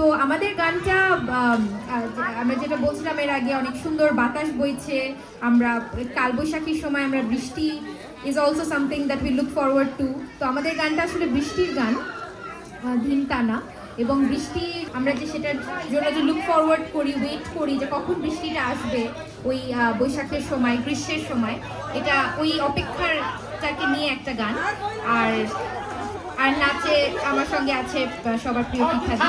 তো আমাদের গানটা আমরা যেটা বলছিলাম এর আগে, অনেক সুন্দর বাতাস বইছে। আমরা কালবৈশাখীর সময় আমরা বৃষ্টি is also something that we look forward to তো আমাদের গানটা আসলে বৃষ্টির গান দিন টানা এবং বৃষ্টি, আমরা যে সেটার জন্য যে লুক ফরওয়ার্ড করি ওয়েট করি, যে কখন বৃষ্টিটা আসবে, ওই বৈশাখের সময়, গ্রীষ্মের সময়, এটা ওই অপেক্ষারটাকে নিয়ে একটা গান। আর আর নাচে আমার সঙ্গে আছে সবার প্রিয় পিঠাদি।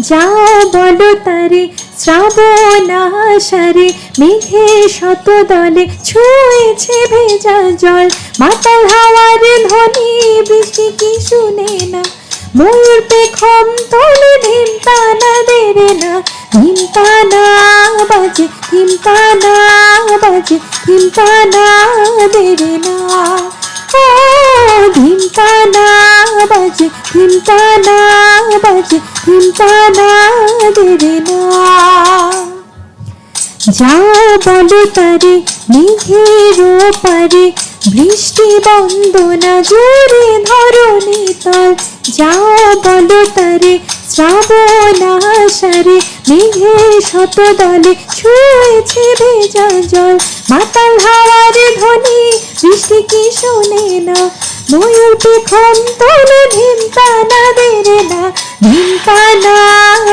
যাও বলো তারে শ্রাবণ আশারে মেঘে শত দলে ছুঁয়েছে ভেজা জল। মাতাল হাওয়ার ধ্বনি, বৃষ্টি কি শুনে না? ময়ূর পেখম তোলে ধিমতানা দেরে না। ধিমতানা বাজে ধিমতানা বাজে, ধিমতানা দেরে না। ও, ধিমতানা বাজে, ধিমতানা বাজে ধিমতানা দেরে না যাও বলো তারে মেঘের পারে বৃষ্টি বন্দনা জোরে ধরণী তল যাও বলো তারে শ্রাবণ আশারে মেঘে শত দলে ছুঁয়েছে ভেজা জল। মাতাল হাওয়ার ধ্বনি, বৃষ্টি কি শোনে না? ময়ূর পেখম তোলে ধিমতানা দেরে না। ধিমতানা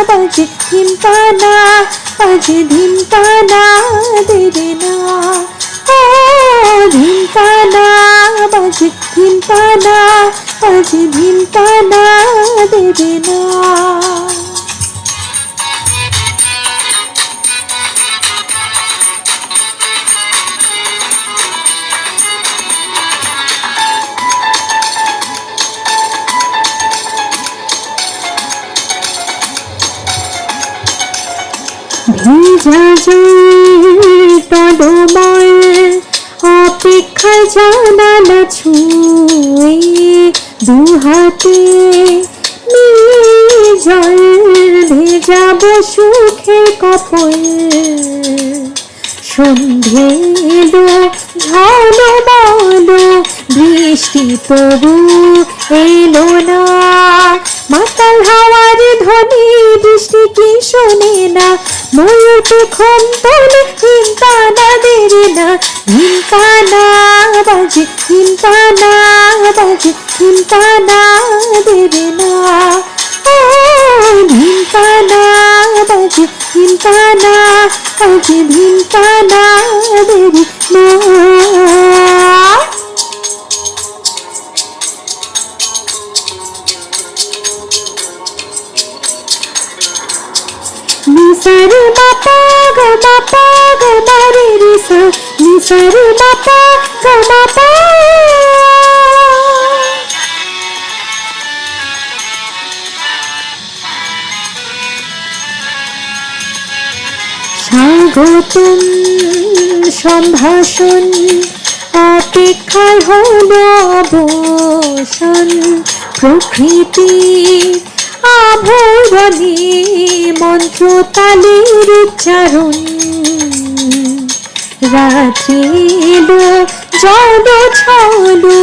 বাজে ধিমতানা বাজে ধিমতানা দেরে না ও ধিমতানা বাজে ধিমতানা বাজে ধিমতানা ভিজা টডমল অপেক্ষা জানালা ছুঁয়ে দু হাতে নিয়ে জল ভেজাব সুখের কপল। সন্ধে এলো ঝলমল বৃষ্টি তবু এলো না। কি শোনে না? ময়ূর পেখম তোলে হিমতানা দেরে না। হিমতানা বাজে হিমতানা বাজে হিমতানা দেরে না। হিমতানা বাজে হিমতানা বাজে হিমতানা দেরে না। নিসারে বাপা গা বাপা গা মারে রে সা নিসারে বাপা গা বাপা স্বাগতম সম্ভাষণ, অপেক্ষায় হলো অবসান। প্রকৃতি আভরণে মন্ত্র তালের উচ্চারণ। রাত্রি এলো জল ছলো,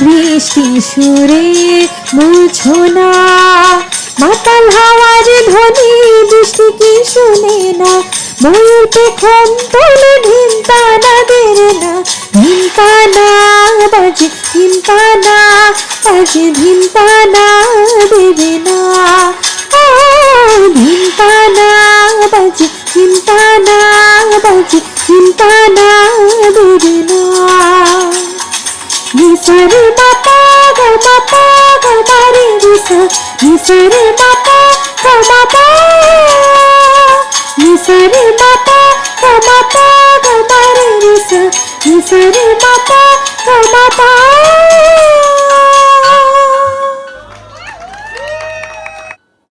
বৃষ্টি সুরে মূর্ছনা মাতাল হাওয়ার ধ্বনি, বৃষ্টি কি শুনে না? ময়ূর পেখম তোলে ধিমতানা দেরে না। বাজে ধিমতানা বাজে ধিমতানা দেরে না ও ধিমতানা বাজে ধিমতানা বাজে ধিমতানা দেরে না নিসারে বাপা গা বাপা গা মারে রিসা নিসারে